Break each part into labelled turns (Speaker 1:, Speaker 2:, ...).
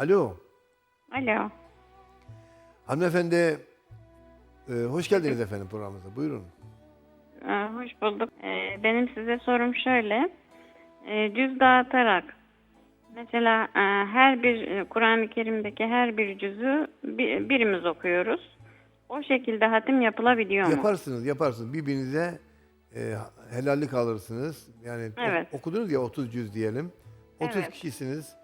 Speaker 1: Alo.
Speaker 2: Alo.
Speaker 1: Hanımefendi e, hoş geldiniz efendim programımıza. Buyurun.
Speaker 2: Ee, hoş bulduk. Ee, benim size sorum şöyle. Ee, cüz dağıtarak mesela e, her bir e, Kur'an-ı Kerim'deki her bir cüzü bir, birimiz okuyoruz. O şekilde hatim yapılabiliyor mu?
Speaker 1: Yaparsınız, yaparsınız. Birbirinize e, helallik alırsınız. Yani
Speaker 2: Evet.
Speaker 1: okudunuz ya 30 cüz diyelim. 30
Speaker 2: Evet.
Speaker 1: kişisiniz.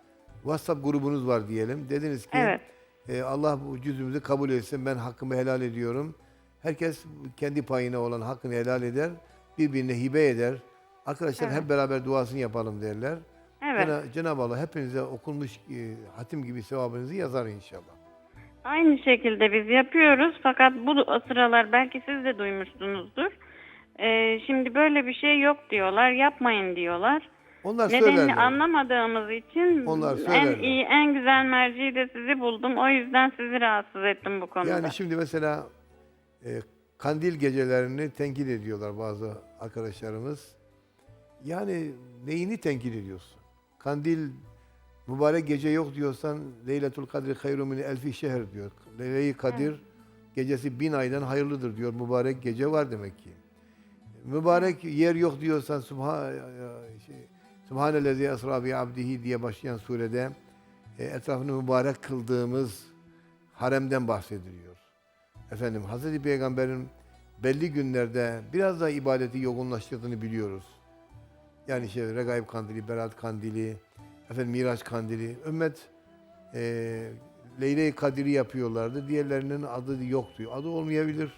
Speaker 1: WhatsApp grubunuz var diyelim. Dediniz ki
Speaker 2: Evet.
Speaker 1: e, Allah bu cüzümüzü kabul etsin. Ben hakkımı helal ediyorum. Herkes kendi payına olan hakkını helal eder. Birbirine hibe eder. Arkadaşlar
Speaker 2: Evet.
Speaker 1: hep beraber duasını yapalım derler.
Speaker 2: Evet.
Speaker 1: Cena- Cenab-ı Allah hepinize okunmuş e, hatim gibi sevabınızı yazar inşallah.
Speaker 2: Aynı şekilde biz yapıyoruz fakat bu sıralar belki siz de duymuşsunuzdur. Ee, şimdi böyle bir şey yok diyorlar, yapmayın diyorlar.
Speaker 1: Onlar
Speaker 2: Nedenini
Speaker 1: söylerler.
Speaker 2: anlamadığımız için
Speaker 1: Onlar
Speaker 2: en
Speaker 1: söylerler.
Speaker 2: iyi, en güzel merciyi de sizi buldum. O yüzden sizi rahatsız ettim bu konuda.
Speaker 1: Yani şimdi mesela e, kandil gecelerini tenkit ediyorlar bazı arkadaşlarımız. Yani neyini tenkit ediyorsun? Kandil mübarek gece yok diyorsan Leyletul Kadri hayrun min elfi şehr diyor. Leyle-i Kadir gecesi bin aydan hayırlıdır diyor. Mübarek gece var demek ki. Mübarek yer yok diyorsan Subha, şey, Subhanellezi esra bi abdihi diye başlayan surede e, etrafını mübarek kıldığımız haremden bahsediliyor. Efendim Hazreti Peygamber'in belli günlerde biraz daha ibadeti yoğunlaştırdığını biliyoruz. Yani işte Regaib Kandili, Berat Kandili, efendim Miraç Kandili. Ümmet e, Leyle-i Kadir'i yapıyorlardı. Diğerlerinin adı yoktu. Adı olmayabilir.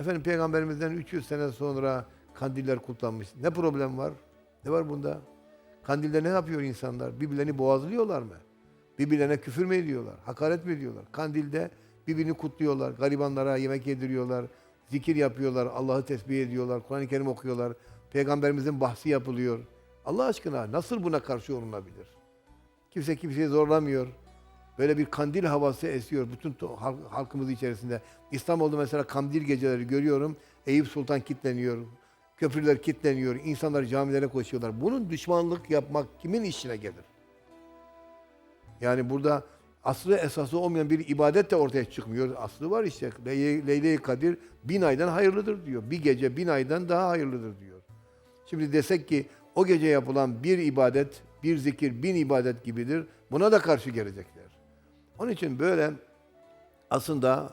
Speaker 1: Efendim Peygamberimizden 300 sene sonra kandiller kutlanmış. Ne problem var? Ne var bunda? Kandilde ne yapıyor insanlar? Birbirlerini boğazlıyorlar mı? Birbirlerine küfür mü ediyorlar? Hakaret mi ediyorlar? Kandilde birbirini kutluyorlar. Garibanlara yemek yediriyorlar. Zikir yapıyorlar. Allah'ı tesbih ediyorlar. Kur'an-ı Kerim okuyorlar. Peygamberimizin bahsi yapılıyor. Allah aşkına nasıl buna karşı olunabilir? Kimse kimseyi zorlamıyor. Böyle bir kandil havası esiyor bütün halkımız içerisinde. İstanbul'da mesela kandil geceleri görüyorum. Eyüp Sultan kitleniyor. Köprüler kitleniyor. insanlar camilere koşuyorlar. Bunun düşmanlık yapmak kimin işine gelir? Yani burada aslı esası olmayan bir ibadet de ortaya çıkmıyor. Aslı var işte. Ley- Leyle-i Kadir bin aydan hayırlıdır diyor. Bir gece bin aydan daha hayırlıdır diyor. Şimdi desek ki o gece yapılan bir ibadet, bir zikir bin ibadet gibidir. Buna da karşı gelecekler. Onun için böyle aslında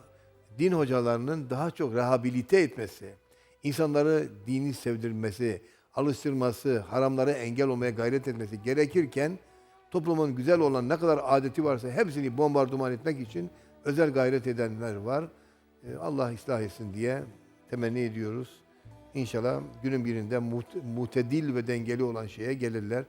Speaker 1: din hocalarının daha çok rehabilite etmesi, insanları dini sevdirmesi, alıştırması, haramlara engel olmaya gayret etmesi gerekirken toplumun güzel olan ne kadar adeti varsa hepsini bombardıman etmek için özel gayret edenler var. Ee, Allah ıslah etsin diye temenni ediyoruz. İnşallah günün birinde mutedil ve dengeli olan şeye gelirler.